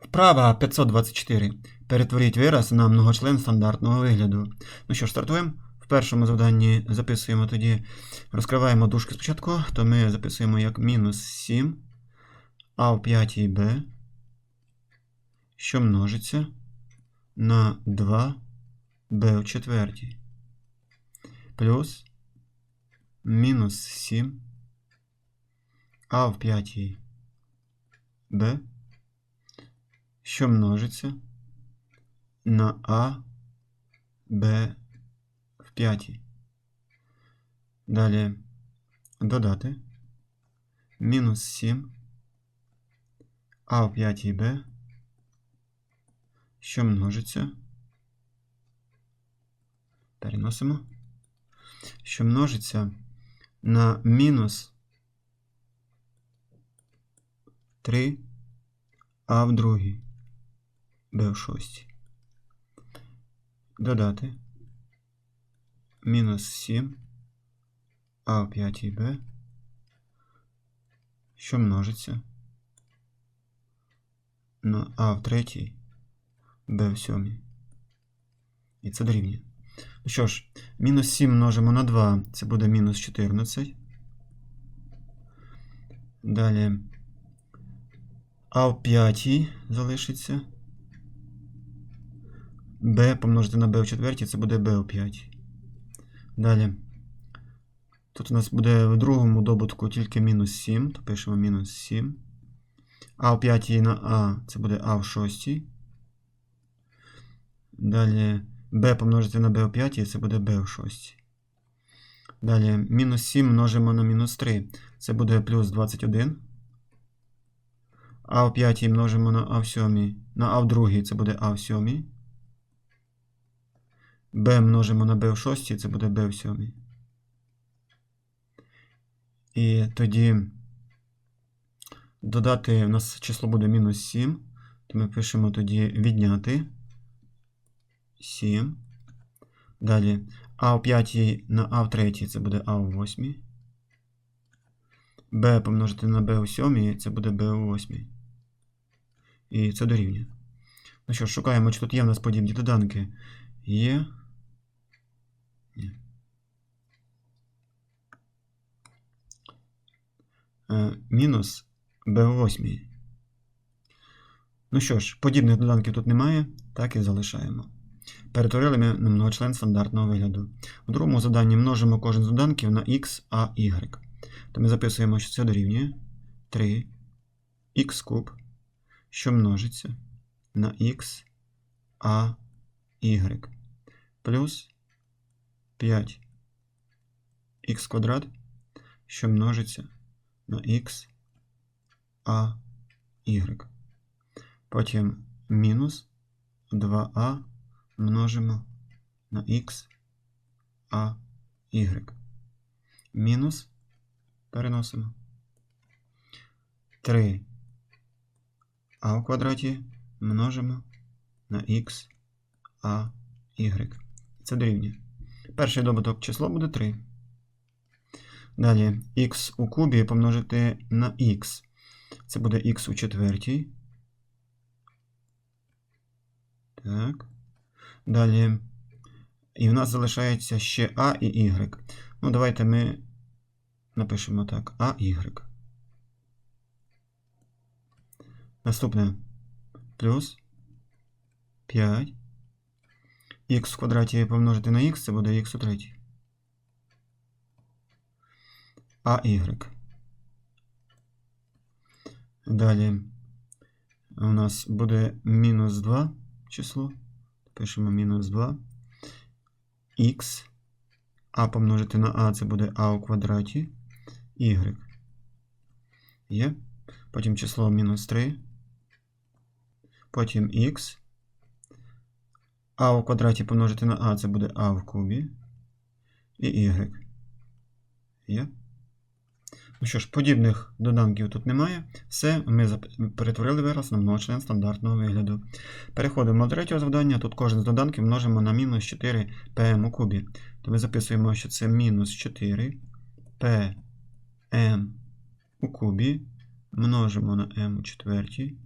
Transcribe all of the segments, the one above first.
Вправа 524. Перетворіть вираз на многочлен стандартного вигляду. Ну що ж, стартуємо. В першому завданні записуємо тоді, розкриваємо дужки спочатку, то ми записуємо як мінус 7 а в п'ятій b, що множиться на 2 b в четвертій. Плюс мінус 7 а в п'ятій b, що множиться на А, Б в п'ятій. Далі додати мінус 7 А в п'ятій Б, що множиться. Переносимо. Що множиться на мінус 3 А в другій. Б в шостій. Додати. Мінус 7 А в п'ятій Б. Що множиться на А в третій, Б в сьомій. І це дорівнює. Ну що ж, мінус 7 множимо на 2, це буде мінус 14. Далі А в п'ятій залишиться. B помножити на b в четвертій, це буде b у п'ятій. Далі. Тут у нас буде в другому добутку тільки мінус 7, то пишемо мінус 7. А в п'ятій на А це буде А в шостій. Далі b помножити на b у п'ятій, це буде b в шостій. Далі мінус 7 множимо на мінус 3. Це буде плюс 21. А в п'ятій множимо на А в сьомій. На А в другій це буде А в сьомій. B множимо на b в шостій, це буде b в сьомій. І тоді додати у нас число буде мінус 7. То ми пишемо тоді відняти 7. Далі а в п'ятій на а в третій це буде а у восьмій. b помножити на b у сьомій, це буде b у восьмій. І це дорівнює. Ну що, шукаємо, чи тут є в нас подібні доданки. Є. Е, мінус b у восьмій. Ну що ж, подібних доданків тут немає, так і залишаємо. Перетворили ми на многочлен стандартного вигляду. У другому заданні множимо кожен з доданків на x, а, y. То ми записуємо, що це дорівнює 3 х куб, що множиться на x, а, y. Плюс 5 х квадрат, що множиться на x, а, y. Потім мінус 2а множимо на x, а, y. Мінус переносимо. 3 а в квадраті множимо на x, а, y. Це дорівнює. Перший добуток число буде 3. Далі х у кубі помножити на х. Це буде х у четвертій. Так. Далі. І в нас залишається ще А і Y. Ну, давайте ми напишемо так. А, Y. Наступне. Плюс 5. Х в квадраті помножити на х, це буде х у третій. А, Y. Далі у нас буде мінус 2 число. Пишемо мінус 2. Х. А помножити на А це буде А у квадраті. Y. Є. Потім число мінус 3. Потім х. А у квадраті помножити на А це буде А в кубі. І Y. Є. Ну що ж, подібних доданків тут немає. Все, ми перетворили вираз на многочлен стандартного вигляду. Переходимо до третього завдання. Тут кожен з доданків множимо на мінус 4 pm у кубі. То ми записуємо, що це мінус 4 pm у кубі. Множимо на m у четвертій.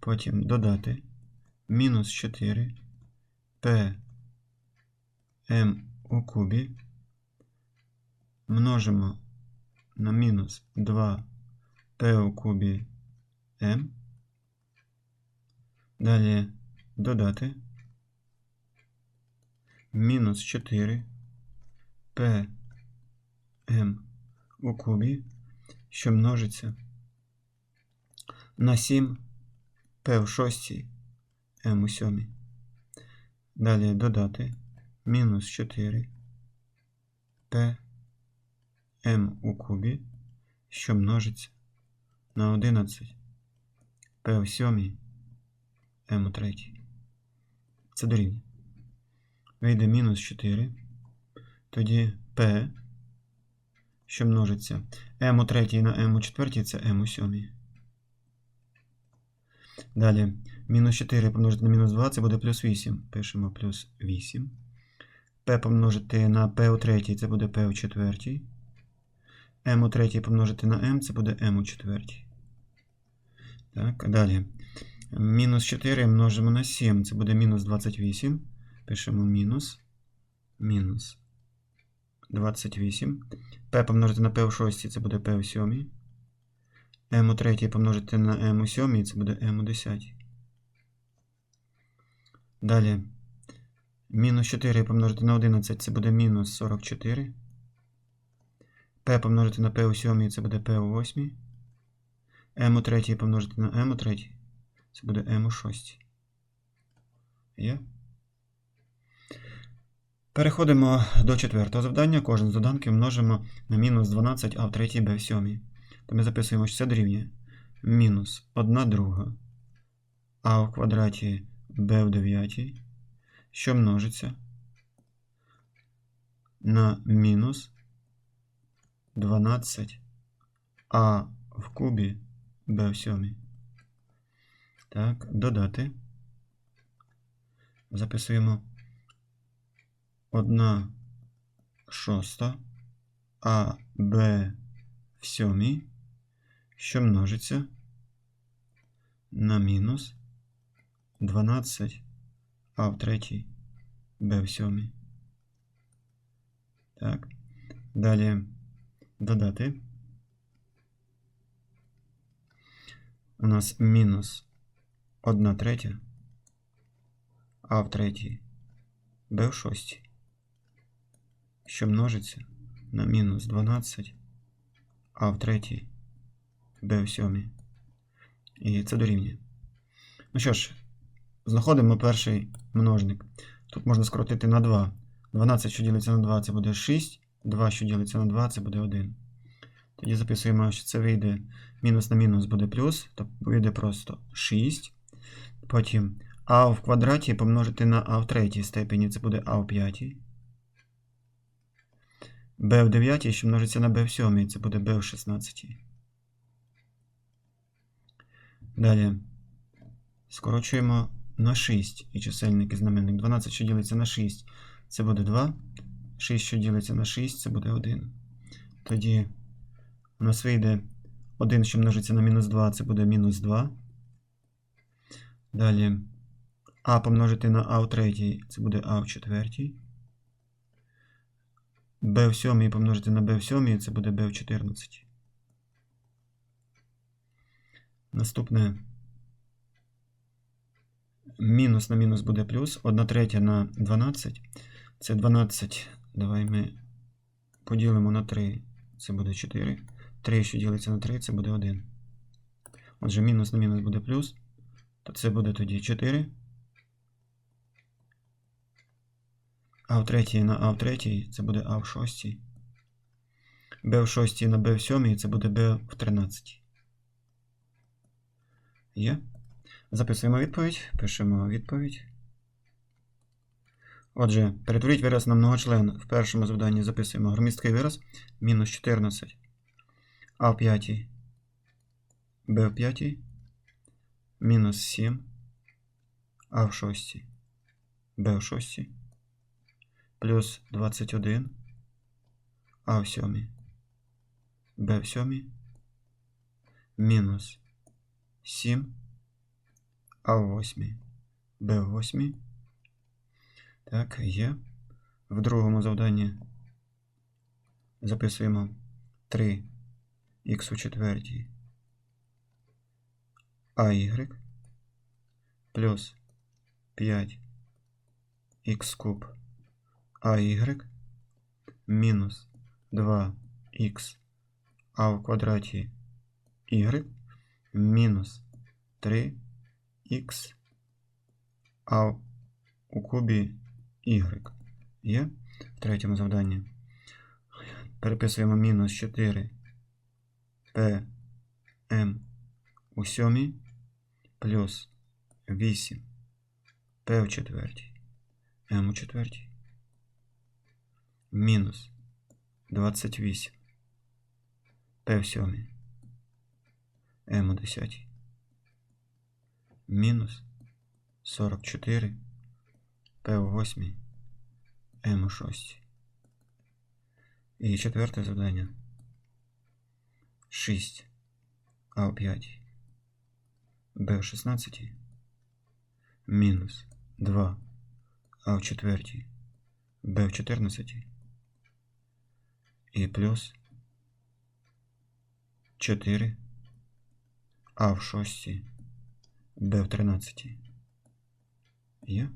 Потім додати мінус 4 P m у кубі множимо на мінус 2 P у кубі m. Далі додати мінус 4 P m у кубі, що множиться на 7 P в шостій m у сьомій. Далі додати мінус 4 P m у кубі, що множиться на 11 P в сьомій m у третій. Це дорівнює. Вийде мінус 4. Тоді P, що множиться m у третій на m у четвертій, це m у сьомій. Далі, мінус 4 помножити на мінус 2, це буде плюс 8. Пишемо плюс 8. P помножити на P у третій, це буде P у четвертій. m у третій помножити на m, це буде m у четвертій. Так, далі. Мінус 4 множимо на 7, це буде мінус 28. Пишемо мінус. Мінус 28. P помножити на P у 6, це буде P у 7. M у 3 помножити на m у 7, це буде m у 10. Далі. Мінус 4 помножити на 11, це буде мінус 44. P помножити на P у 7, це буде P у 8. m у 3 помножити на m у 3, це буде m у 6. Є? Переходимо до четвертого завдання. Кожен з доданків множимо на мінус 12, а в третій b в сьомій. То ми записуємо, що це дорівнює мінус 1 друга а в квадраті b в дев'ятій, що множиться на мінус 12 а в кубі b в сьомій. Так, додати. Записуємо 1 шоста а b в сьомій, що множиться на мінус 12 а в третій b в сьомій. Так. Далі додати. У нас мінус 1 третя, а в третій b в шостій, що множиться на мінус 12 а в третій b в сьомій. І це дорівнює. Ну що ж, знаходимо перший множник. Тут можна скоротити на 2. 12, що ділиться на 2, це буде 6. 2, що ділиться на 2, це буде 1. Тоді записуємо, що це вийде мінус на мінус буде плюс, то вийде просто 6. Потім а в квадраті помножити на а в третій степені, це буде а в п'ятій. b в 9, що множиться на b в 7, це буде b в 16. Далі скорочуємо на 6 і чисельник і знаменник. 12, що ділиться на 6, це буде 2. 6, що ділиться на 6, це буде 1. Тоді у нас вийде 1, що множиться на мінус 2, це буде мінус 2. Далі а помножити на а в третій, це буде а в четвертій. b в 7 помножити на b в 7, це буде b в 14. Наступне мінус на мінус буде плюс. 1 третя на 12. Це 12. Давай ми поділимо на 3. Це буде 4. 3, що ділиться на 3, це буде 1. Отже, мінус на мінус буде плюс. То це буде тоді 4. А в третій на А в третій це буде А в шостій. Б в шостій на Б в сьомій це буде Б в 13. Є. Записуємо відповідь. Пишемо відповідь. Отже, перетворіть вираз на многочлен. В першому завданні записуємо громісткий вираз мінус 14. А в п'ятій. Б в п'ятій. Мінус 7. А в шостій. Б в шостій. Плюс 21. А в сьомій. Б в сьомій. Мінус 7. А в восьмій, Б в восьмій. Так, є. В другому завданні записуємо 3 х у четвертій АY плюс 5 х куб АY мінус 2х а в квадраті y мінус 3х а у кубі y. Є в третьому завданні. Переписуємо мінус 4 p m у сьомій плюс 8 p в четвертій m у четвертій мінус 28 p в сьомій m у десятій мінус 44 p у восьмій m у шостій. І четверте завдання. 6 а у 5 b в 16 мінус 2 а в 4 b в 14 і плюс 4 а в 6 Б в 13 є